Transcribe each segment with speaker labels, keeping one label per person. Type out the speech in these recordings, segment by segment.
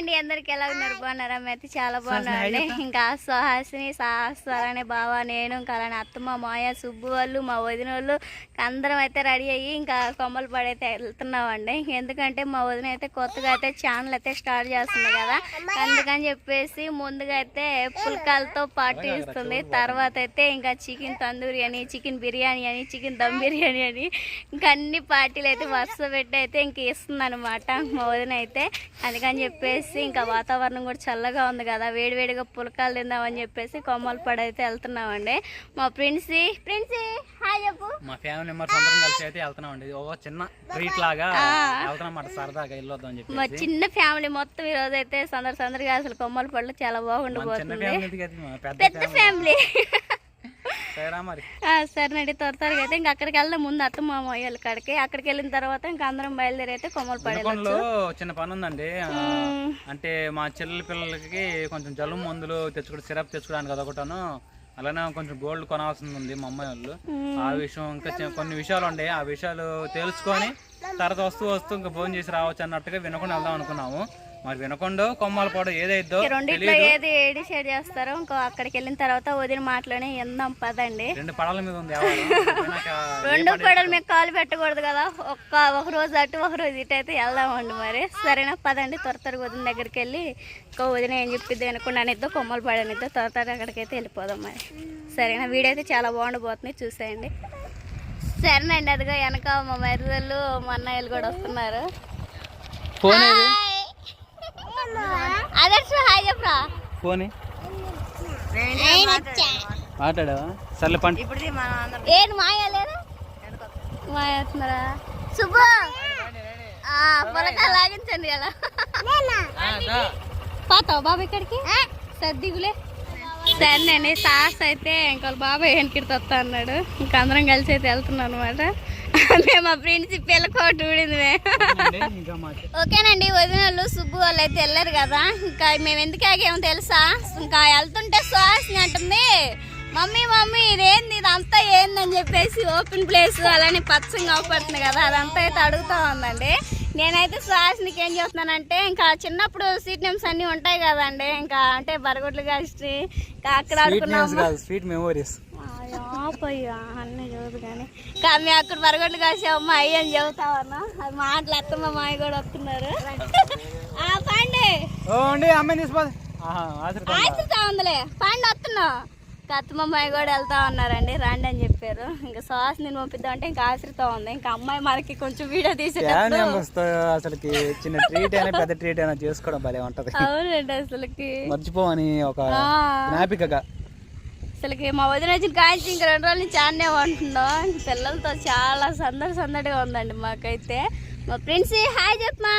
Speaker 1: అండి అందరికి ఎలా ఉన్నారు? బాగున్నారా? అయితే చాలా బాగున్నారండి ఇంకా సుహాసిని సహస్వర్ అనే బావ నేను ఇంకా అలానే అత్తమ్మ మాయ సుబ్బు వాళ్ళు మా వదిన వాళ్ళు అందరం అయితే రెడీ అయ్యి ఇంకా కొమ్మలు పడైతే వెళ్తున్నామండి. ఎందుకంటే మా వదిన అయితే కొత్తగా అయితే ఛానల్ అయితే స్టార్ట్ చేస్తుంది కదా. అందుకని చెప్పేసి ముందుగా అయితే పుల్కాలతో పార్టీ ఇస్తుంది. తర్వాత అయితే ఇంకా చికెన్ తందూరి అని చికెన్ బిర్యానీ అని చికెన్ దమ్ బిర్యానీ అని ఇంకా అన్ని పార్టీలు అయితే వరుస పెట్టి అయితే ఇంక ఇస్తుంది అనమాట మా వదిన అయితే. అందుకని చెప్పేసి ఇంకా వాతావరణం కూడా చల్లగా ఉంది కదా వేడివేడిగా పులకాలు తిందామని చెప్పేసి కొమ్మలు పడైతే వెళ్తున్నామండి. మా ప్రిన్సీ ప్రిన్సీ హాయ్ చెప్పు.
Speaker 2: మా ఫ్యామిలీ మెంబర్స్ అందరం కలిసి అయితే వెళ్తున్నాం అండి ఒక చిన్న ట్రీట్ లాగా వెళ్తున్నాం అన్నమాట సరదాగా వెళ్ళొద్దాం అని
Speaker 1: మా
Speaker 2: చెప్పి
Speaker 1: చిన్న ఫ్యామిలీ మొత్తం ఈ రోజు అయితే సందడి సందడిగా అసలు కొమ్మల పళ్ళు చాలా బాగుండిపోతుంది.
Speaker 2: పెద్ద
Speaker 1: ఫ్యామిలీ సరేనండి త్వర త్వరగా అయితే ఇంకా అక్కడికి వెళ్దాం. ముందు అత్త మామ వాళ్ళ కాడికి. అక్కడికి వెళ్ళిన తర్వాత ఇంకా అందరం బయలుదేరి అయితే కొమ్మలు
Speaker 2: వినకొండలో చిన్న పని ఉందండి. అంటే మా చెల్లెల పిల్లలకి కొంచెం జలుబు మందులు తెచ్చుకోవడం సిరప్ తెచ్చుకోవడానికి అదొకటాను. అలానే కొంచెం గోల్డ్ కొనాల్సింది ఉంది మా అమ్మాయి వాళ్ళు. ఆ విషయం ఇంకా కొన్ని విషయాలు ఉండే. ఆ విషయాలు తెలుసుకొని తర్వాత వస్తూ వస్తూ ఇంకా ఫోన్ చేసి రావచ్చు అన్నట్టుగా వినకుండా వెళ్దాం అనుకున్నాము. మరి వినకుండా కొమ్మల పొడ ఏదైద్దో
Speaker 1: రెండిట్లో ఏది ఏడి షేడ్ చేస్తారో ఇంకో అక్కడికి వెళ్ళిన తర్వాత వదిన మాటలోనే ఎందాం పదండి.
Speaker 2: రెండు పడల మీద ఉంది
Speaker 1: రెండు పడలు మీకు కాలు పెట్టకూడదు కదా. ఒక్క ఒక రోజు అటు ఒక రోజు ఇటు అయితే వెళ్దామండి మరి. సరేనా? పదండి. త్వర త్వరగా వదిన దగ్గరికి వెళ్ళి ఇంకో వదిన ఏం చెప్పిద్ది అనుకుండా అనేద్దో కొమ్మలు పడనిద్దో త్వర త్వరగా అక్కడికైతే వెళ్ళిపోదాం మరి. సరేనా? వీడియో అయితే చాలా బాగుండిపోతుంది చూసేయండి. సరేనండి. అదిగో వెనక మా మరిదళ్ళు మా అన్నయ్యలు కూడా వస్తున్నారు.
Speaker 2: ఫోన్ ఏది?
Speaker 1: ఆదర్శ హాయ్ చెప్పరా.
Speaker 2: ఫోన్ మాట్లాడావా? సర్లే పండి.
Speaker 1: ఏంటి మాయ లేదా? మాయ వస్తున్నారా శుభు పొలకా లాగించండి అలా పోతావు బాబు ఇక్కడికి? సర్దిగులే. సరేనండి సాస్ అయితే ఇంకా వాళ్ళ బాబాయ్ వెనక్కి వస్తా అన్నాడు. ఇంకా అందరం కలిసి అయితే వెళ్తున్నాం అనమాట మేము మా ఫ్రెండ్స్ పిల్లకోటి ఊడింది ఓకేనండి వదిన వాళ్ళు సుబ్బు వాళ్ళు అయితే వెళ్ళారు కదా. ఇంకా మేము ఎందుకు ఆగామో తెలుసా? ఇంకా వెళ్తుంటే సుహాసిని అంటుంది మమ్మీ మమ్మీ ఇదేంది? ఇదంతా ఏందని చెప్పేసి ఓపెన్ ప్లేస్ అలానే పచ్చగా అవపడుతుంది కదా అదంతా అయితే అడుగుతా ఉందండి. నేనైతే సుహాసినికి ఏం చేస్తున్నానంటే ఇంకా చిన్నప్పుడు సీట్ నేమ్స్ అన్నీ ఉంటాయి కదండి. ఇంకా అంటే బరగొడ్లు కాసి ఇంకా అక్కడ ఆడుకున్నాము
Speaker 2: స్వీట్ మెమోరీస్
Speaker 1: ఆపయ్యా అన్నీ చదువు కానీ కానీ అక్కడ మరగొడ్లు కాసావమ్మా అయ్యి అని చెబుతావన్నా. అది మాటలు అత్తమ్మ మాయ కూడా వస్తున్నారు ఆ పండి.
Speaker 2: అమ్మాయి తీసుకోదు ఆశ్రిత
Speaker 1: ఉందిలే. పండి వస్తున్నావు ఇంకా అత్తమ్మ మాయ కూడా వెళ్తా ఉన్నారండి. రండి అని చెప్పారు. ఇంకా సాస్ నేను పంపిద్దాం అంటే ఇంకా ఆశ్రిత ఉంది. ఇంకా అమ్మాయి మనకి కొంచెం వీడియో తీసేటప్పుడు
Speaker 2: అసలుకి చిన్న ట్రీట్ అయినా పెద్ద ట్రీట్ అయినా చేసుకోవడం భలే ఉంటది.
Speaker 1: అవునండి అసలుకి.
Speaker 2: మర్చిపోవని ఒక జ్ఞాపికగా.
Speaker 1: అసలుకి మా వదిన వచ్చిన కాంచి ఇంక రెండు రోజుల నుంచి ఆడనే ఇంక పిల్లలతో చాలా సందడి సందడిగా ఉందండి మాకైతే. మా ఫ్రెండ్స్ హాయ్ చెప్పమా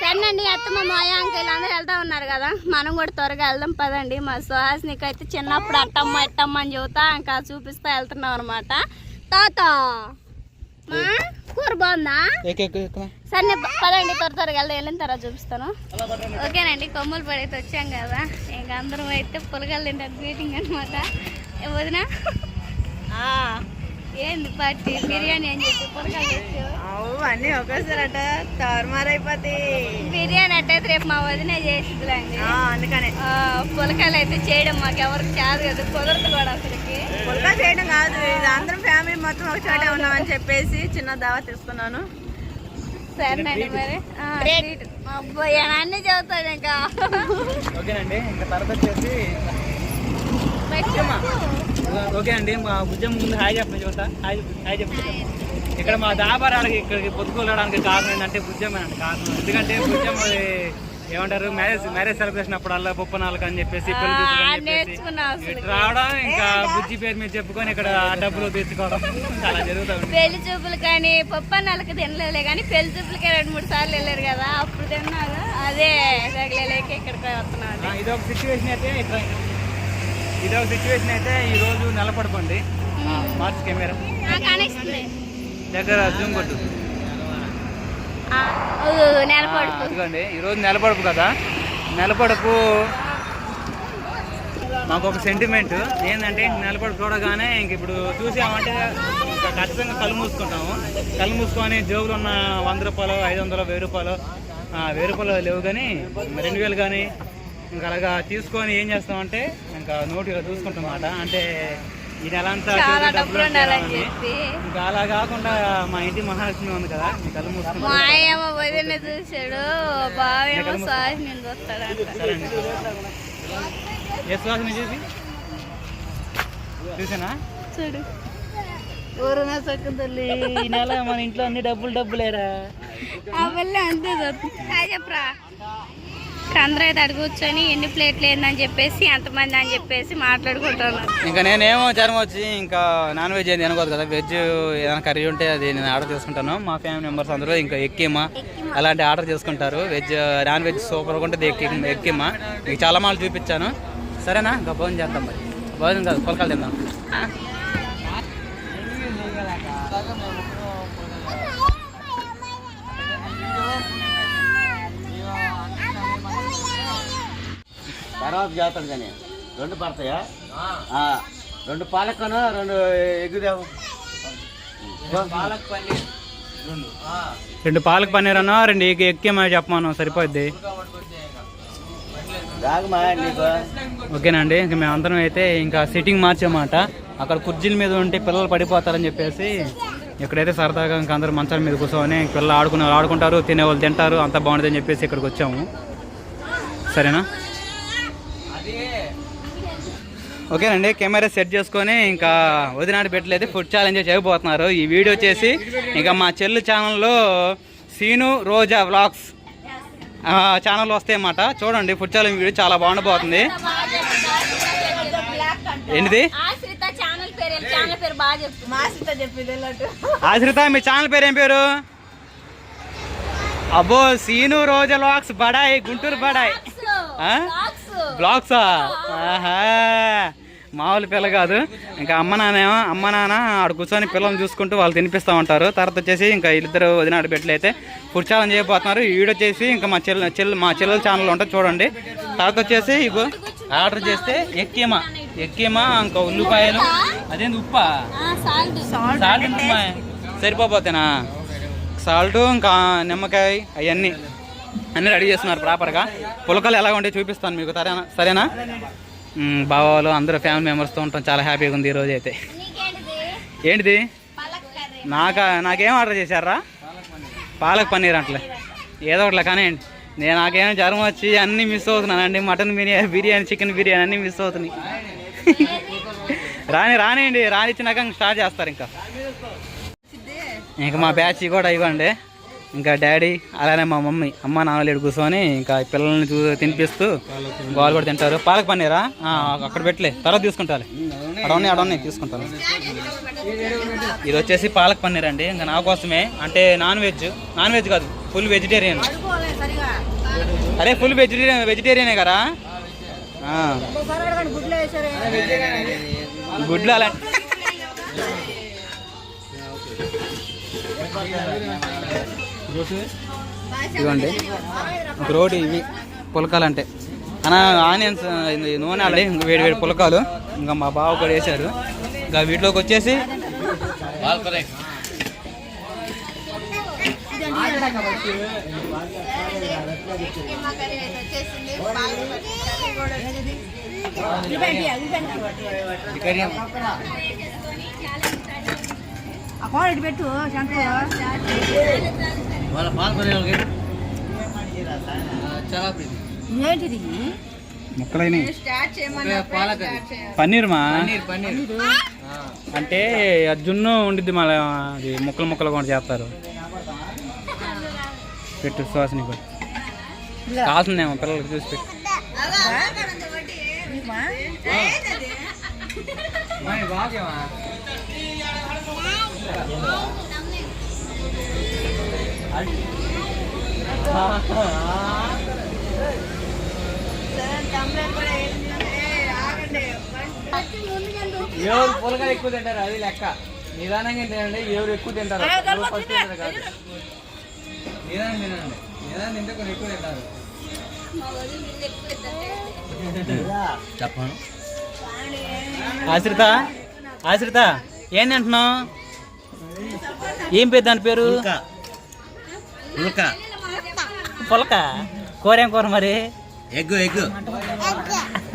Speaker 1: సరేనండి అత్తమ్మ మాయ అంకెల్ అందరూ వెళ్తా ఉన్నారు కదా. మనం కూడా త్వరగా వెళ్దాం పదండి. మా సుహాసినికి అయితే చిన్నప్పుడు అట్టమ్మ ఎట్టమ్మ అని చెబుతా ఇంకా చూపిస్తా వెళ్తున్నాం అనమాట తాత మా కూర బాగుందా? సరే పదండి త్వర త్వరగా వెళ్దాం. వెళ్ళిన తర్వాత చూపిస్తాను. ఓకేనండి కొమ్మలు పడైతే వచ్చాం కదా. ఇంకా అందరం అయితే పులగలు తింటారు మీటింగ్ అనమాట వదిన? ఏంది పార్టీ? బిర్యానీ అని చెప్పి
Speaker 3: అన్ని ఒకేసారి అట తారుమారైపోతాయి
Speaker 1: బిర్యానీ అంటే రేపు మా వదిన చేసిద్దులండి.
Speaker 3: అందుకనే.
Speaker 1: ఆ, పులకాయలు అయితే చేయడం మాకు ఎవరికి చాదు కదా కుదరదు కూడా అసలుకి.
Speaker 3: పుల్కా చేయడం కాదు ఇది అందరం ఫ్యామిలీ మొత్తం ఒక చోటే ఉన్నామని చెప్పేసి చిన్న దావా తీసుకున్నాను.
Speaker 1: సరేనండి మరి. అబ్బాయి అన్నీ చదువుతాడు ఇంకా?
Speaker 2: ఓకేనండి ఇంకా తర్వాత వచ్చేసి. ఓకే అండి మా భుజం ముందు హాయ్ చెప్పండి చూస్తా హాయ్ హాయ్ చెప్పు ఇక్కడ మా దాబారానికి ఇక్కడికి పొద్దుకోవడానికి కారణం ఏంటంటే భుజమేనండి కారణం. ఎందుకంటే భుజం అది ఏమంటారు మ్యారేజ్ మ్యారేజ్ సెలబ్రేషన్ అప్పుడల్లా పొప్పనాలకు అని చెప్పేసి ఇటు రావడం ఇంకా బుజ్జి పేరు మీద చెప్పుకొని ఇక్కడ డబ్బులు తెచ్చుకోవడం అలా జరుగుతూ ఉంటుంది
Speaker 1: పెళ్ళి చూపులు కానీ పప్పు నెలకు తినలేదులే కానీ పెళ్ళి చూపులకి రెండు మూడు సార్లు వెళ్ళారు కదా అప్పుడు తిన్నారు. అదే తగిలేక ఇక్కడికి వస్తున్నాను
Speaker 2: ఆ, ఇదొక సిచ్యువేషన్ అయితే ఇదొక సిచ్యువేషన్ అయితే ఈ రోజు నిలబడుకోండి మార్చ్ కెమెరా దగ్గర జూమ్ కొట్టు. ఇదిగోండి ఈరోజు నెలపడుపు కదా. నెలపడుపు మాకు ఒక సెంటిమెంట్ ఏంటంటే నెలపడుపు చూడగానే ఇంక ఇప్పుడు చూసామంటే ఖచ్చితంగా కళ్ళు మూసుకుంటాము. కళ్ళు మూసుకొని జోబులు ఉన్న వంద రూపాయలు ఐదు వందలు వెయ్యి రూపాయలు వెయ్యి రూపాయలు లేవు కానీ రెండు వేలు కానీ ఇంకా అలాగా తీసుకొని ఏం చేస్తామంటే ఇంకా నోటు ఇలా చూసుకుంటామాట అంటే ఈ నెల అంతా
Speaker 1: చాలా
Speaker 2: డబ్బులు ఇంకా అలా కాకుండా మా ఇంటి మహాలక్ష్మి ఉంది కదా మీ కళ్ళు
Speaker 1: మా
Speaker 2: మూసుకుంటాం
Speaker 1: వదిన బావేమో చూస్తాడంట.
Speaker 2: సరే అండి. ఏ చేసి? చూసానా?
Speaker 1: చూడు.
Speaker 2: ఊరునా చక్కం తల్లి ఈ నెల మన ఇంట్లో అన్ని డబ్బులు డబ్బులేరా?
Speaker 1: అంతే చెప్పరా. అందరూ అయితే కూర్చొని ఎన్ని ప్లేట్లు ఏందని చెప్పేసి ఎంతమంది అని చెప్పేసి మాట్లాడుకుంటున్నాను
Speaker 2: ఇంకా నేనేమో జ్వరం వచ్చి ఇంకా నాన్ వెజ్ ఏం తినకూడదు కదా. వెజ్ ఏదైనా కర్రీ ఉంటే అది నేను ఆర్డర్ చేసుకుంటాను. మా ఫ్యామిలీ మెంబర్స్ అందరూ ఇంకా ఎక్కిమా అలాంటి ఆర్డర్ చేసుకుంటారు. వెజ్ నాన్ వెజ్ సూపర్గా ఉంటుంది ఎక్కి ఎక్కిమా. మీకు చాలా మాలు చూపించాను. సరేనా? ఇంకా భోజనం చేద్దాం మరి. భోజనం కాదు పొలకాలు తిందాం.
Speaker 4: తర్వాత చేస్తాడు కానీ రెండు పడతాయా? ఆ, రెండు పాలకను రెండు ఎగ్గుదేవు
Speaker 2: రెండు పాలక్ పన్నీర్. అన్నా రెండు ఎగ్ ఎక్కిమా చెప్పమాను సరిపోద్ది.
Speaker 4: నీకు?
Speaker 2: ఓకేనండి ఇంకా మేము అందరం అయితే ఇంకా సిట్టింగ్ మార్చామాట. అక్కడ కుర్చీల మీద ఉంటే పిల్లలు పడిపోతారని చెప్పేసి ఇక్కడైతే సరదాగా ఇంకా అందరూ మంచాల మీద కూర్చొని పిల్లలు ఆడుకునే వాళ్ళు ఆడుకుంటారు తినేవాళ్ళు తింటారు అంత బాగుంటుందని చెప్పేసి ఇక్కడికి వచ్చాము. సరేనా? ఓకేనండి కెమెరా సెట్ చేసుకొని ఇంకా వదినాడు పెట్టలేదు ఫుడ్ ఛాలెంజ్ చేయబోతున్నారు. ఈ వీడియో వచ్చేసి ఇంకా మా చెల్లి ఛానల్లో సీను రోజా వ్లాగ్స్ ఛానల్ వస్తాయి అన్నమాట చూడండి ఫుడ్ ఛాలెంజ్ వీడియో చాలా బాగుండబోతుంది ఏంటిది?
Speaker 1: ఆశ్రిత ఛానల్ పేరు ఛానల్ పేరు బాగా చెప్తుంది
Speaker 3: మాసిత చెప్పింది వెళ్ళట్టు
Speaker 2: ఆశ్రిత మీ ఛానల్ పేరు ఏం పేరు? అబ్బో సీను రోజా వ్లాగ్స్ బడాయ్ గుంటూరు బడాయ్? బ్లాగ్సా ఆహా. మామూలు పిల్ల కాదు. ఇంకా అమ్మ నాన్నేమో అమ్మ నాన్న ఆడ కూర్చొని పిల్లల్ని చూసుకుంటూ వాళ్ళు తినిపిస్తూ ఉంటారు. తర్వాత వచ్చేసి ఇంకా ఇద్దరు వదిన ఆడబెట్టలైతే ఫుడ్ ఛాలెంజ్ చేయబోతున్నారు. ఈ వీడియో వచ్చేసి ఇంకా మా చెల్లి చెల్లి మా చెల్లెల ఛానల్ ఉంటుంది చూడండి. తర్వాత వచ్చేసి ఇగో ఆర్డర్ చేస్తే ఎక్కేమా ఎక్కేమా ఇంకా ఉల్లిపాయలు. అదేంటి ఉప్పా? సాల్ట్ సరిపోతేనా సాల్ట్ ఇంకా నిమ్మకాయ అవన్నీ. అన్నీ రెడీ చేస్తున్నారు ప్రాపర్గా. పులకలు ఎలా ఉంటాయి చూపిస్తాను మీకు సరేనా? సరేనా? బావాలు అందరూ ఫ్యామిలీ మెంబర్స్తో ఉంటాం. చాలా హ్యాపీగా ఉంది ఈరోజు అయితే. ఏంటిది? నాకా నాకేం ఆర్డర్ చేశారా? పాలక్ పన్నీర్ అట్లే. ఏదో ఒకట్లే కానీ నేను నాకేమో జ్వరం వచ్చి అన్నీ మిస్ అవుతున్నానండి మటన్ బిర్యానీ బిర్యానీ చికెన్ బిర్యానీ అన్నీ మిస్ అవుతున్నాయి. రాని రానియండి. రానిచ్చినాక ఇంక స్టార్ట్ చేస్తారు ఇంకా. ఇంకా మా బ్యాచ్ కూడా ఇవ్వండి. ఇంకా డాడీ అలానే మా మమ్మీ అమ్మ నాన్నలేడు కూర్చొని ఇంకా పిల్లల్ని చూ తినిపిస్తూ వాళ్ళు కూడా తింటారు. పాలక పన్నీరా? అక్కడ పెట్టలే. తర్వాత తీసుకుంటారు అడవన్నీ అడవన్నీ తీసుకుంటాను. ఇది వచ్చేసి పాలక పన్నీర్ అండి. ఇంకా నా కోసమే. అంటే నాన్ వెజ్ నాన్ వెజ్ కాదు ఫుల్ వెజిటేరియన్. అరే ఫుల్ వెజిటేరియన్ వెజిటేరియనే కదా? గుడ్లు అలా ఇదిగోండి ఒక ఇవి. పులకాలు అంటే అన్న ఆనియన్స్ నూనె ఆల్రెడీ ఇంకా వేడి వేడి పులకాలు. ఇంకా మా బావ కూడా వేశారు ఇంకా వీటిలోకి వచ్చేసి
Speaker 3: పెట్టు ఏంటిది?
Speaker 2: ముక్కలైన పన్నీర్ మా అంటే జున్ను ఉండిద్ది మళ్ళీ అది ముక్కలు ముక్కలు కూడా చేస్తారు. పెట్టు సువాసన కూడా కావాల్సిందేమో పిల్లలకి చూసి పెట్టు. ఎవరు పులకలు ఎక్కువ తింటారు? అది లెక్క. నిదానంగా తినండి ఎవరు ఎక్కువ తింటారు? ఫస్ట్ తింటారు కాదు. నిదానం తినండి. నిదానం తింటే కొన్ని ఎక్కువ తింటారు.
Speaker 4: చెప్పను.
Speaker 2: ఆశ్రిత ఆశ్రిత ఏం తింటున్నావు ఏం పేరు దాని పేరు?
Speaker 4: ఉల్క
Speaker 2: పులక. కూర కూర మరి?
Speaker 4: Egg egg.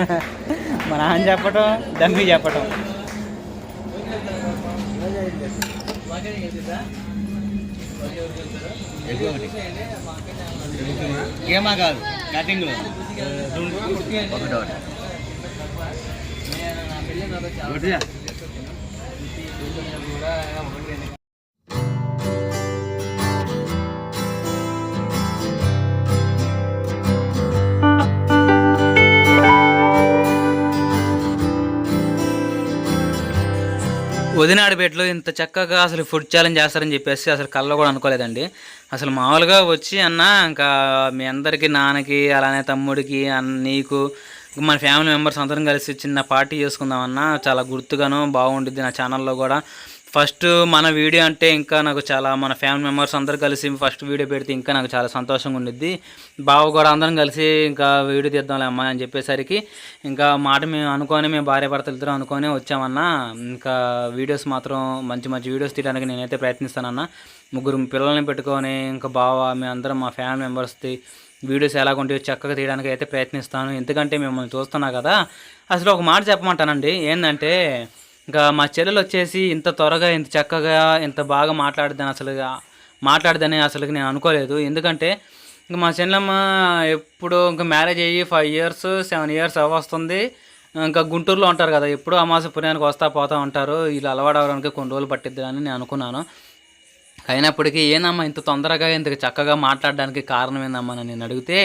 Speaker 2: మా నాన్న చెప్పటం దమ్మి చెప్పటం.
Speaker 4: ఏమా కాదు ఒకటి ఒకటి.
Speaker 2: వదినాడిపేటలో ఇంత చక్కగా అసలు ఫుడ్ ఛాలెంజ్ చేస్తారని చెప్పేసి అసలు కళ్ళలో కూడా అనుకోలేదండి. అసలు మామూలుగా వచ్చి అన్న ఇంకా మీ అందరికీ నాన్నకి అలానే తమ్ముడికి అన్న నీకు మన ఫ్యామిలీ మెంబర్స్ అందరం కలిసి చిన్న పార్టీ చేసుకుందామన్నా చాలా గుర్తుగాను బాగుంటుంది నా ఛానల్లో కూడా. ఫస్ట్ మన వీడియో అంటే ఇంకా నాకు చాలా మన ఫ్యామిలీ మెంబర్స్ అందరు కలిసి ఫస్ట్ వీడియో పెడితే ఇంకా నాకు చాలా సంతోషంగా ఉండిద్ది. బావ కూడా అందరం కలిసి ఇంకా వీడియో తీద్దాంలే అమ్మా అని చెప్పేసరికి ఇంకా మాట మేము అనుకొని మేము భార్య భర్తలు ఇద్దరం అనుకొని వచ్చామన్నా. ఇంకా వీడియోస్ మాత్రం మంచి మంచి వీడియోస్ తీయడానికి నేనైతే ప్రయత్నిస్తానన్నా. ముగ్గురు పిల్లల్ని పెట్టుకొని ఇంకా బావ మేము అందరం మా ఫ్యామిలీ మెంబర్స్ది వీడియోస్ ఎలాగుంటాయో చక్కగా తీయడానికి అయితే ప్రయత్నిస్తాను. ఎందుకంటే మిమ్మల్ని చూస్తున్నా కదా అసలు ఒక మాట చెప్పమంటానండి. ఏంటంటే ఇంకా మా చెల్లెలు వచ్చేసి ఇంత త్వరగా ఇంత చక్కగా ఇంత బాగా మాట్లాడదని అసలుగా మాట్లాడదని అసలు నేను అనుకోలేదు. ఎందుకంటే ఇంకా మా చెల్లెమ్మ ఎప్పుడు ఇంకా మ్యారేజ్ అయ్యి ఫైవ్ ఇయర్స్ సెవెన్ ఇయర్స్ వస్తుంది ఇంకా గుంటూరులో ఉంటారు కదా ఎప్పుడు అమాస పుణ్యానికి వస్తా పోతా ఉంటారు. వీళ్ళు అలవాటు అవడానికి కొన్ని రోజులు పట్టిద్ది అని నేను అనుకున్నాను. అయినప్పటికీ ఏందమ్మా ఇంత తొందరగా ఇంత చక్కగా మాట్లాడడానికి కారణం ఏందమ్మా అని నేను అడిగితే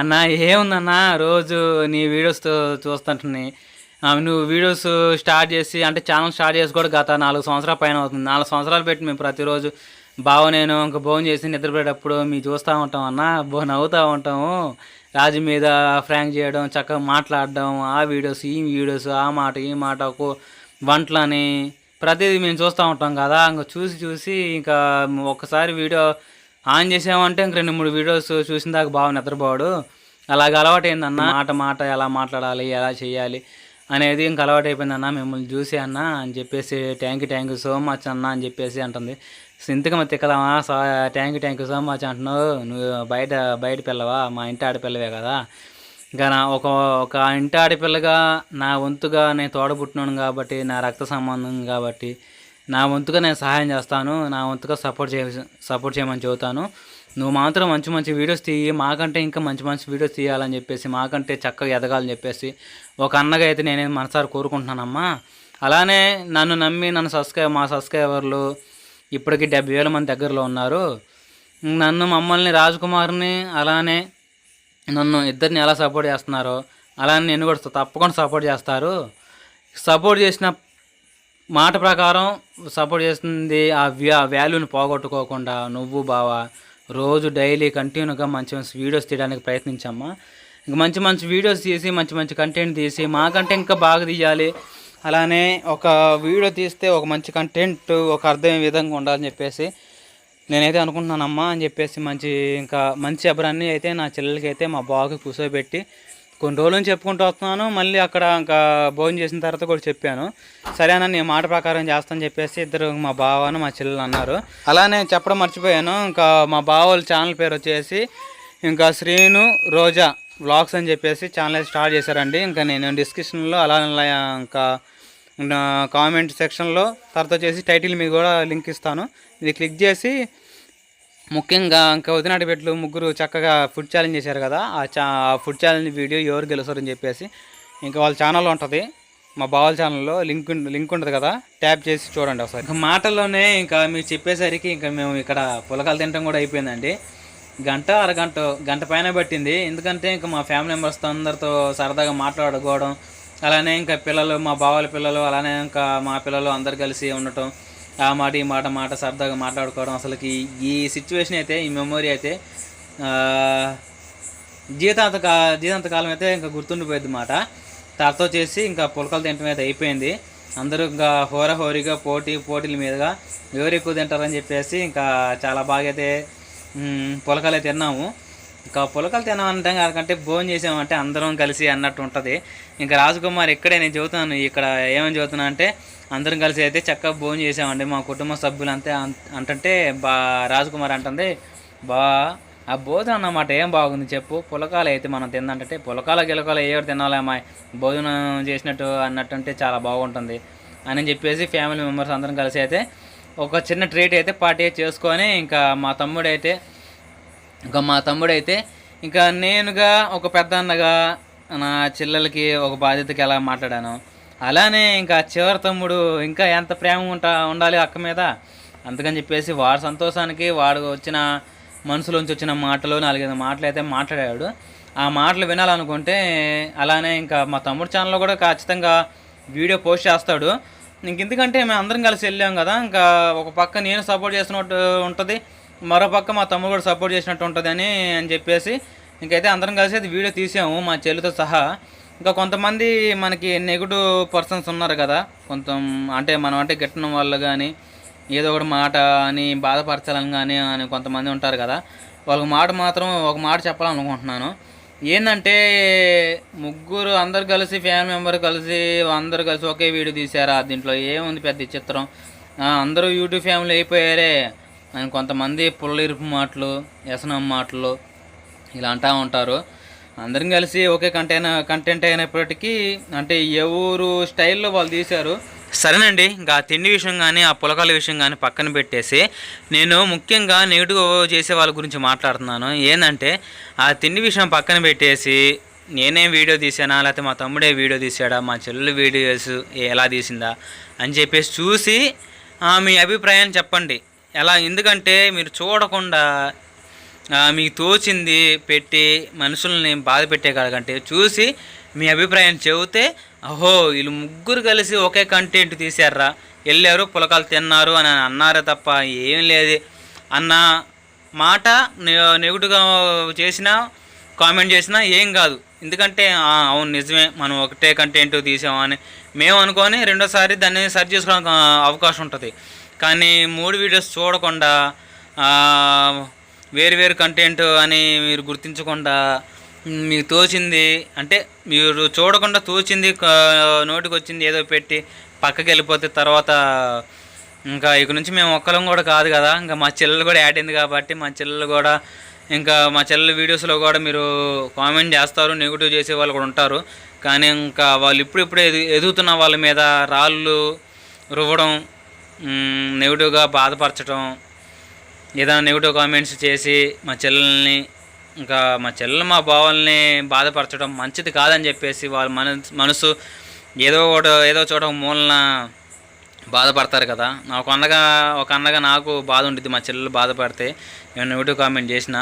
Speaker 2: అన్న ఏముందన్నా రోజు నీ వీడియోస్ చూస్తుంటున్నాయి నువ్వు వీడియోస్ స్టార్ట్ చేసి అంటే ఛానల్ స్టార్ట్ చేసి కూడా గత నాలుగు సంవత్సరాల పైన అవుతుంది. నాలుగు సంవత్సరాలు పెట్టి మేము ప్రతిరోజు బావ నేను ఇంకా భోజనం చేసి నిద్రపోయేటప్పుడు మీ చూస్తూ ఉంటాం అన్న బో నవ్వుతూ ఉంటాము. రాజు మీద ఫ్రాంక్ చేయడం చక్కగా మాట్లాడడం ఆ వీడియోస్ ఈ వీడియోస్ ఆ మాట ఈ మాట ఒక వంటలని ప్రతిదీ మేము చూస్తూ ఉంటాం కదా. ఇంకా చూసి చూసి ఇంకా ఒక్కసారి వీడియో ఆన్ చేసామంటే ఇంక రెండు మూడు వీడియోస్ చూసిన దాకా బాగా నిద్రపోడు. అలాగ అలవాటు అయిందన్న మాట మాట ఎలా మాట్లాడాలి ఎలా చేయాలి. అనేది ఇంక అలవాటు అయిపోయిందన్న మిమ్మల్ని చూసి అన్న అని చెప్పేసి thank thank you so much అన్న అని చెప్పేసి అంటుంది. సింతకమ్మ తిక్కలమా? So thank thank you so much అంటున్నావు. నువ్వు బయట బయట పిల్లవా? మా ఇంటి ఆడపిల్లవే కదా. ఇంకా నా ఒక ఒక ఇంటి ఆడపిల్లగా నా వంతుగా నేను తోడబుట్టినాను కాబట్టి నా రక్త సంబంధం కాబట్టి నా వంతుగా నేను సహాయం చేస్తాను. నా వంతుగా సపోర్ట్ చేయ సపోర్ట్ చేయమని చెబుతాను. నువ్వు మాత్రం మంచి మంచి వీడియోస్ తీయి మాకంటే ఇంకా మంచి మంచి వీడియోస్ తీయాలని చెప్పేసి మాకంటే చక్కగా ఎదగాలని చెప్పేసి ఒక అన్నగా అయితే నేనే మనసారి కోరుకుంటున్నానమ్మా. అలానే నన్ను నమ్మి నన్ను సబ్స్క్రైబ్ మా సబ్స్క్రైబర్లు ఇప్పటికి డెబ్బై వేల మంది దగ్గరలో ఉన్నారు. నన్ను మమ్మల్ని రాజకుమార్ని అలానే నన్ను ఇద్దరిని ఎలా సపోర్ట్ చేస్తున్నారో అలానే నేను కూడా తప్పకుండా సపోర్ట్ చేస్తారు. సపోర్ట్ చేసిన మాట ప్రకారం సపోర్ట్ చేస్తుంది ఆ వ్యా వాల్యూని పోగొట్టుకోకుండా నువ్వు బావా రోజు డైలీ కంటిన్యూగా మంచి మంచి వీడియోస్ తీయడానికి ప్రయత్నించమ్మా. ఇంకా మంచి మంచి వీడియోస్ తీసి మంచి మంచి కంటెంట్ తీసి మాకంటే ఇంకా బాగా తీయాలి. అలానే ఒక వీడియో తీస్తే ఒక మంచి కంటెంట్ ఒక అర్థమయ్యే విధంగా ఉండాలని చెప్పేసి నేనైతే అనుకుంటున్నానమ్మా అని చెప్పేసి మంచి ఇంకా మంచి అభిరాన్ని అయితే నా చెల్లెలకి అయితే మా బాగా కూర్చోబెట్టి కొన్ని రోజుల నుంచి చెప్పుకుంటూ వస్తున్నాను. మళ్ళీ అక్కడ ఇంకా భోజనం చేసిన తర్వాత కూడా చెప్పాను. సరే అన్న మాట ప్రకారం చేస్తాను చెప్పేసి ఇద్దరు మా బావను మా చెల్లెలు అన్నారు. అలానే చెప్పడం మర్చిపోయాను. ఇంకా మా బావ వాళ్ళ ఛానల్ పేరు వచ్చేసి ఇంకా శ్రీను రోజా వ్లాగ్స్ అని చెప్పేసి ఛానల్ స్టార్ట్ చేశారండి. ఇంకా నేను డిస్క్రిప్షన్లో అలా ఇంకా కామెంట్ సెక్షన్లో తర్వాత వచ్చేసి టైటిల్ మీకు కూడా లింక్ ఇస్తాను. ఇది క్లిక్ చేసి ముఖ్యంగా ఇంకా వదినాటి పెట్లు ముగ్గురు చక్కగా ఫుడ్ ఛాలెంజ్ చేశారు కదా. ఆ చా ఆ ఫుడ్ ఛాలెంజ్ వీడియో ఎవరు గెలుస్తారని చెప్పేసి ఇంకా వాళ్ళ ఛానల్ ఉంటుంది. మా బావల ఛానల్లో లింక్ లింక్ ఉంటుంది కదా. ట్యాప్ చేసి చూడండి ఒకసారి. ఇంకా మాటల్లోనే ఇంకా మీరు చెప్పేసరికి ఇంకా మేము ఇక్కడ పులకాలు తినడం కూడా అయిపోయిందండి. గంట అరగంట గంట పైన పట్టింది. ఎందుకంటే ఇంకా మా ఫ్యామిలీ మెంబర్స్తో అందరితో సరదాగా మాట్లాడుకోవడం అలానే ఇంకా పిల్లలు మా బావల పిల్లలు అలానే ఇంకా మా పిల్లలు అందరు కలిసి ఉండటం ఆ మాట ఈ మాట మాట సరదాగా మాట్లాడుకోవడం అసలుకి ఈ సిచ్యువేషన్ అయితే ఈ మెమొరీ అయితే జీతాంత జీవితాంత కా జీతాంతకాలం అయితే ఇంకా గుర్తుండిపోయింది మాట. తర్వాత చేసి ఇంకా పులకలు తినటం అయితే అయిపోయింది. అందరూ ఇంకా హోరహోరీగా పోటీ పోటీల మీదుగా ఎవరు ఎక్కువ తింటారని చెప్పేసి ఇంకా చాలా బాగా అయితే పులకలు అయితే తిన్నాము. ఇంకా పులకలు తినమంటే కాకంటే భోజనం చేసామంటే అందరం కలిసి అన్నట్టు ఉంటుంది. ఇంకా రాజకుమార్ ఇక్కడే నేను చదువుతున్నాను ఇక్కడ ఏమని చదువుతున్నా అంటే అందరం కలిసి అయితే చక్కగా భోజనం చేసామండి. మా కుటుంబ సభ్యులంతే అం- అంటుంటే బా రాజకుమార్ అంటుంది బా ఆ భోజనం అన్నమాట ఏం బాగుంది చెప్పు. పులకాలు అయితే మనం తిందంటే పులకాల గిలకాలు ఏవో తినాలి అమ్మాయి. భోజనం చేసినట్టు అన్నట్టుంటే చాలా బాగుంటుంది అని చెప్పేసి ఫ్యామిలీ మెంబర్స్ అందరం కలిసి అయితే ఒక చిన్న ట్రీట్ అయితే పార్టీ చేసుకొని ఇంకా మా తమ్ముడైతే ఇంకా మా తమ్ముడైతే ఇంకా నేనుగా ఒక పెద్ద అన్నగా నా చెల్లెలకి ఒక బాధ్యతకి ఎలా మాట్లాడాను. అలానే ఇంకా చివరి తమ్ముడు ఇంకా ఎంత ప్రేమ ఉంటా ఉండాలి అక్క మీద? అందుకని చెప్పేసి వాడి సంతోషానికి వాడు వచ్చిన మనసులోంచి వచ్చిన మాటలు నాలుగైదు మాటలు అయితే మాట్లాడాడు. ఆ మాటలు వినాలనుకుంటే అలానే ఇంకా మా తమ్ముడు ఛానల్లో కూడా ఖచ్చితంగా వీడియో పోస్ట్ చేస్తాడు. ఇంక ఎందుకంటే మేము అందరం కలిసి వెళ్ళాం కదా ఇంకా ఒక పక్క నేను సపోర్ట్ చేసినట్టు ఉంటుంది మరో పక్క మా తమ్ముడు కూడా సపోర్ట్ చేసినట్టు ఉంటుంది అని అని చెప్పేసి ఇంకైతే అందరం కలిసి అయితే వీడియో తీసాము మా చెల్లితో సహా. ఇంకా కొంతమంది మనకి నెగిటివ్ పర్సన్స్ ఉన్నారు కదా. కొంత అంటే మనం అంటే గిట్టడం వాళ్ళు కానీ ఏదో ఒకటి మాట అని బాధపరచాలని కానీ అని కొంతమంది ఉంటారు కదా. వాళ్ళకి మాట మాత్రం ఒక మాట చెప్పాలనుకుంటున్నాను. ఏంటంటే ముగ్గురు అందరు కలిసి ఫ్యామిలీ మెంబర్ కలిసి అందరు కలిసి ఒకే వీడియో తీసారా దీంట్లో ఏముంది పెద్ద చిత్రం అందరూ యూట్యూబ్ ఫ్యామిలీ అయిపోయారే అని కొంతమంది పుల్లరిపు మాటలు వ్యసనం మాటలు ఇలా అంటూ ఉంటారు. అందరం కలిసి ఒకే కంటెంట్ కంటెంట్ అయినప్పటికీ అంటే ఎవరు స్టైల్లో వాళ్ళు తీశారు. సరేనండి ఇంకా తిండి విషయం కానీ ఆ పులకాల విషయం కానీ పక్కన పెట్టేసి నేను ముఖ్యంగా నెగిటివ్ చేసే వాళ్ళ గురించి మాట్లాడుతున్నాను. ఏంటంటే ఆ తిండి విషయం పక్కన పెట్టేసి నేనేం వీడియో తీసానా లేకపోతే మా తమ్ముడే వీడియో తీసాడా మా చెల్లెలు వీడియోస్ ఎలా తీసిందా అని చెప్పేసి చూసి మీ అభిప్రాయం చెప్పండి. ఎలా? ఎందుకంటే మీరు చూడకుండా మీకు తోచింది పెట్టి మనుషుల్ని బాధ పెట్టే చూసి మీ అభిప్రాయం చెబితే అహో వీళ్ళు ముగ్గురు కలిసి ఒకే కంటెంట్ తీశారా? వెళ్ళారు పులకాలు తిన్నారు అని అన్నారే తప్ప ఏం లేదు. అన్న మాట నెగిటివ్గా చేసినా కామెంట్ చేసినా ఏం కాదు. ఎందుకంటే అవును నిజమే మనం ఒకటే కంటెంట్ తీసామని మేము అనుకొని రెండోసారి దాన్ని సర్చ్ చేసుకోవడానికి అవకాశం ఉంటుంది. కానీ మూడు వీడియోస్ చూడకుండా వేరు వేరు కంటెంట్ అని మీరు గుర్తించకుండా మీకు తోచింది అంటే మీరు చూడకుండా తోచింది నోటికి వచ్చింది ఏదో పెట్టి పక్కకి వెళ్ళిపోతే తర్వాత ఇంకా ఇక నుంచి మేము ఒక్కలం కూడా కాదు కదా. ఇంకా మా చెల్లెలు కూడా యాడ్ అయింది కాబట్టి మా చెల్లెలు కూడా ఇంకా మా చెల్లెల వీడియోస్లో కూడా మీరు కామెంట్ చేస్తారు నెగిటివ్ చేసే వాళ్ళు కూడా ఉంటారు. కానీ ఇంకా వాళ్ళు ఇప్పుడిప్పుడే ఎదు ఎదుగుతున్న వాళ్ళ మీద రాళ్ళు రువ్వడం నెగిటివ్గా బాధపరచడం ఏదైనా నెగిటివ్ కామెంట్స్ చేసి మా చెల్లెల్ని ఇంకా మా చెల్లెలు మా బావల్ని బాధపరచడం మంచిది కాదని చెప్పేసి వాళ్ళ మన మనసు ఏదో ఒకటి ఏదో చోట మూలన బాధపడతారు కదా. ఒక అన్నగా ఒక అన్నగా నాకు బాధ ఉంటుంది మా చెల్లెలు బాధపడితే నేను నెగిటివ్ కామెంట్ చేసిన.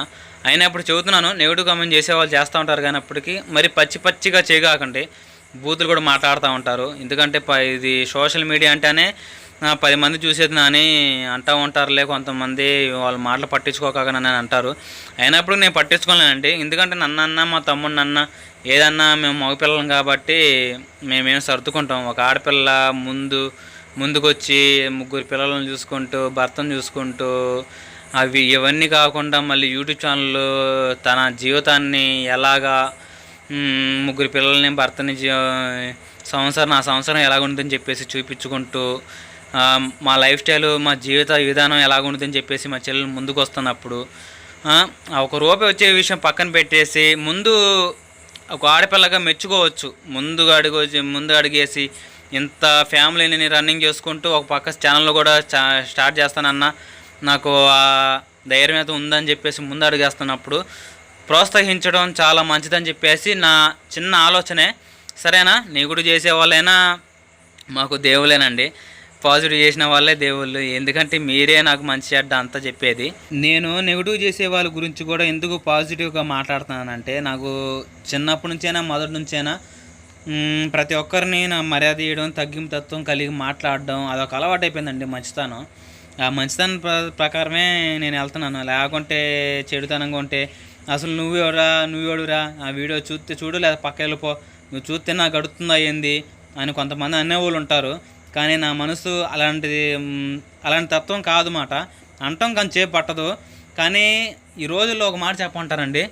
Speaker 2: అయినప్పుడు చెబుతున్నాను నెగిటివ్ కామెంట్ చేసే వాళ్ళు చేస్తూ ఉంటారు కానీ అప్పటికి మరి పచ్చి పచ్చిగా చేయగాకండి బూతులు కూడా మాట్లాడుతూ ఉంటారు. ఎందుకంటే ప- ఇది సోషల్ మీడియా అంటేనే పది మంది చూసేది నాని అంటూ ఉంటారులే కొంతమంది వాళ్ళ మాటలు పట్టించుకోకగానని అంటారు. అయినప్పుడు నేను పట్టించుకోలేనండి. ఎందుకంటే నన్ను మా తమ్ముడు నన్న ఏదన్నా మేము మగపిల్లలం కాబట్టి మేమేం సర్దుకుంటాం. ఒక ఆడపిల్ల ముందు ముందుకొచ్చి ముగ్గురు పిల్లలను చూసుకుంటూ భర్తను చూసుకుంటూ అవి ఇవన్నీ కాకుండా మళ్ళీ యూట్యూబ్ ఛానల్ తన జీవితాన్ని ఎలాగా ముగ్గురు పిల్లల్ని భర్తని సంవత్సరం నా సంవత్సరం ఎలాగుంటుందని చెప్పేసి చూపించుకుంటూ మా లైఫ్ స్టైల్ మా జీవిత విధానం ఎలాగుంటుందని చెప్పేసి మా చెల్లెలు ముందుకు వస్తున్నప్పుడు ఒక రూపాయి వచ్చే విషయం పక్కన పెట్టేసి ముందు ఒక ఆడపిల్లగా మెచ్చుకోవచ్చు. ముందు అడుగు ముందు అడిగేసి ఇంత ఫ్యామిలీని రన్నింగ్ చేసుకుంటూ ఒక పక్క ఛానల్ కూడా చా- స్టార్ట్ చేస్తానన్నా నాకు ఆ ధైర్యం అయితే ఉందని చెప్పేసి ముందు అడిగేస్తున్నప్పుడు ప్రోత్సహించడం చాలా మంచిదని చెప్పేసి నా చిన్న ఆలోచనే సరేనా నీ చేసే వాళ్ళైనా మాకు దేవులేనండి. పాజిటివ్ చేసిన వాళ్ళే దేవుళ్ళు. ఎందుకంటే మీరే నాకు మంచి చెడ్డ అంతా చెప్పేది. నేను నెగిటివ్ చేసే వాళ్ళ గురించి కూడా ఎందుకు పాజిటివ్గా మాట్లాడుతున్నానంటే నాకు చిన్నప్పటి నుంచైనా మొదటి నుంచైనా ప్రతి ఒక్కరిని నా మర్యాద ఇవ్వడం తగ్గింపు తత్వం కలిగి మాట్లాడడం అదొక అలవాటు అయిపోయిందండి మంచితనం. ఆ మంచితనం ప్ర ప్రకారమే నేను వెళ్తున్నాను. లేకుంటే చెడుతనంగా ఉంటే అసలు నువ్వెవరా నువ్వెవడురా ఆ వీడియో చూస్తే చూడు లేదా పక్క వెళ్ళిపో. నువ్వు చూస్తే నాకు గడుతుందా ఏంది? అని కొంతమంది అనేవాళ్ళు ఉంటారు. కానీ నా మనసు అలాంటిది అలాంటి తత్వం కాదు మాట అంటాం కానీ చేపు పట్టదు. కానీ ఈ రోజుల్లో ఒక మాట చెప్పమంటారండి.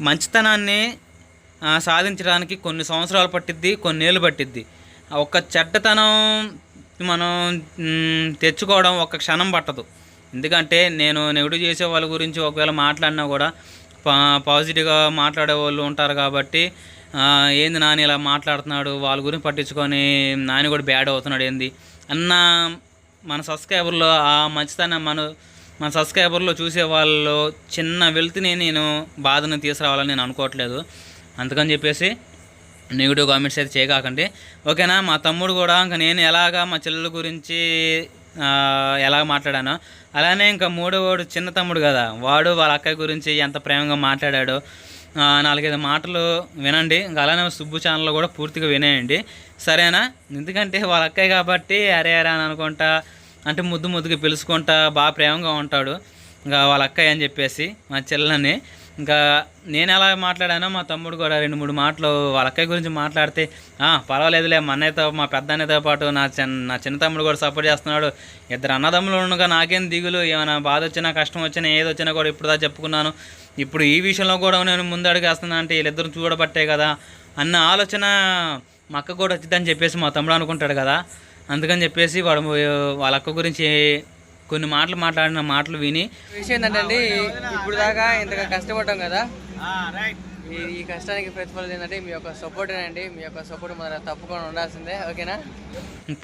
Speaker 2: మంచితనాన్ని సాధించడానికి కొన్ని సంవత్సరాలు పట్టిద్ది కొన్ని ఏళ్ళు పట్టిద్ది ఒక చెడ్డతనం మనం తెచ్చుకోవడం ఒక క్షణం పట్టదు. ఎందుకంటే నేను నెగిటివ్ చేసే వాళ్ళ గురించి ఒకవేళ మాట్లాడినా కూడా పా- పాజిటివ్గా మాట్లాడే వాళ్ళు ఉంటారు కాబట్టి ఏంది నాని ఇలా మాట్లాడుతున్నాడు? వాళ్ళ గురించి పట్టించుకొని నాని కూడా బ్యాడ్ అవుతున్నాడు ఏంది? అన్న మన సబ్స్క్రైబర్లో ఆ మంచితనం మన మన సబ్స్క్రైబర్లో చూసే వాళ్ళు చిన్న వెళ్తుని నేను బాధను తీసుకురావాలని నేను అనుకోవట్లేదు. అందుకని చెప్పేసి నెగిటివ్ కామెంట్స్ అయితే చేయకాకండి. ఓకేనా మా తమ్ముడు కూడా ఇంకా నేను ఎలాగా మా చెల్లెల గురించి ఎలా మాట్లాడానో అలానే ఇంకా మూడోవాడు చిన్న తమ్ముడు కదా వాడు వాళ్ళ అక్క గురించి ఎంత ప్రేమగా మాట్లాడాడో నాలుగైదు మాటలు వినండి. ఇంకా అలానే సుబ్బు ఛానల్లో కూడా పూర్తిగా వినేయండి. సరేనా? ఎందుకంటే వాళ్ళ అక్కయ్య కాబట్టి అరే అరే అని అనుకుంటా అంటే ముద్దు ముద్దుగా పిలుచుకుంటా బాగా ప్రేమగా ఉంటాడు. ఇంకా వాళ్ళ అక్కయ్య అని చెప్పేసి మా చెల్లని ఇంకా నేను ఎలా మాట్లాడానో మా తమ్ముడు కూడా రెండు మూడు మాటలు వాళ్ళ అక్కయ్య గురించి మాట్లాడితే పర్వాలేదులే మా అన్నయ్యతో మా పెద్ద అన్నయ్యతో పాటు నా చిన్న నా చిన్న తమ్ముడు కూడా సపోర్ట్ చేస్తున్నాడు. ఇద్దరు అన్నదమ్ములు ఉండగా నాకేం దిగులు? ఏమైనా బాధ వచ్చినా కష్టం వచ్చినా ఏది వచ్చినా కూడా ఇప్పుడు దా చెప్పుకున్నాను. ఇప్పుడు ఈ విషయంలో కూడా నేను ముందడుగు వేస్తున్నా అంటే వీళ్ళిద్దరు చూడబట్టే కదా అన్న ఆలోచన మా అక్క కూడా వచ్చిందని చెప్పేసి మా తమ్ముడు అనుకుంటాడు కదా. అందుకని చెప్పేసి వాడు వాళ్ళ అక్క గురించి కొన్ని మాటలు మాట్లాడిన మాటలు విని
Speaker 5: విషయం ఏంటంటే ఇప్పుడు దాకా ఇంతగా కష్టపడ్డాం కదా. ఈ ఈ కష్టానికి ప్రతిఫలం ఏంటంటే మీ యొక్క సపోర్ట్ అండి మీ యొక్క సపోర్ట్ మన తప్పకుండా ఉండాల్సిందే. ఓకేనా?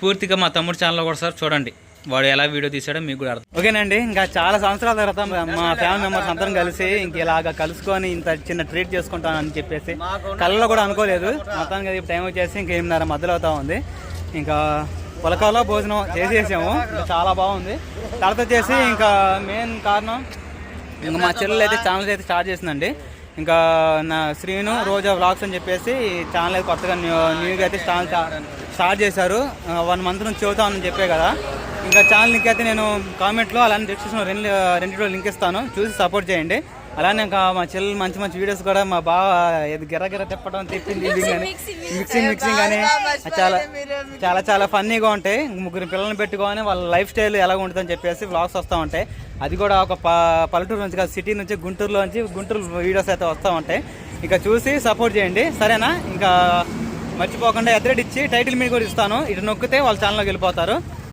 Speaker 2: పూర్తిగా మా తమ్ముడు ఛానల్ కూడా సార్ చూడండి. వాడు ఎలా వీడియో తీసాడో మీకు కూడా అర్థం. ఓకేనండి ఇంకా చాలా సంవత్సరాల తర్వాత మా ఫ్యామిలీ మెంబర్స్ అందరం కలిసి ఇంక ఇలాగ కలుసుకొని ఇంత చిన్న ట్రీట్ చేసుకుంటాను అని చెప్పేసి కళ్ళలో కూడా అనుకోలేదు. మొత్తానికి టైం వచ్చేసి ఇంక ఎనిమిదిన్నర మధ్యలో అవుతా ఉంది. ఇంకా పులకాలో భోజనం చేసేసాము. చాలా బాగుంది. తర్వాత వచ్చేసి ఇంకా మెయిన్ కారణం ఇంకా మా చెల్లెలు అయితే ఛానల్ అయితే స్టార్ట్ చేసిందండి. ఇంకా నా శ్రీను రోజా వ్లాగ్స్ అని చెప్పేసి ఛానల్ అయితే కొత్తగా న్యూగా అయితే ఛానల్ స్టార్ట్ చేశారు. వన్ మంత్ నుంచి చెబుతామని చెప్పే కదా. ఇంకా ఛానల్ లింక్ అయితే నేను కామెంట్లో అలానే డిస్క్రిప్షన్ రెండు రెండింటిలో లింక్ ఇస్తాను. చూసి సపోర్ట్ చేయండి. అలానే ఇంకా మా చెల్లెలు మంచి మంచి వీడియోస్ కూడా మా బావ ఏది గిర్ర గిర్ర తిప్పడం తిప్పింది కానీ మిక్సింగ్ మిక్సింగ్ కానీ చాలా చాలా చాలా ఫన్నీగా ఉంటాయి. ముగ్గురు పిల్లల్ని పెట్టుకొని వాళ్ళ లైఫ్ స్టైల్ ఎలా ఉంటుందని చెప్పేసి వ్లాగ్స్ వస్తూ ఉంటాయి. అది కూడా ఒక పల్లెటూరు నుంచి కాదు సిటీ నుంచి గుంటూరులో నుంచి గుంటూరు వీడియోస్ అయితే వస్తూ ఉంటాయి. ఇక చూసి సపోర్ట్ చేయండి. సరేనా? ఇంకా మర్చిపోకుండా ఎద్రెడ్ ఇచ్చి టైటిల్ మీద కూడా ఇస్తాను. ఇటు నొక్కితే వాళ్ళ ఛానల్లోకి వెళ్ళిపోతారు.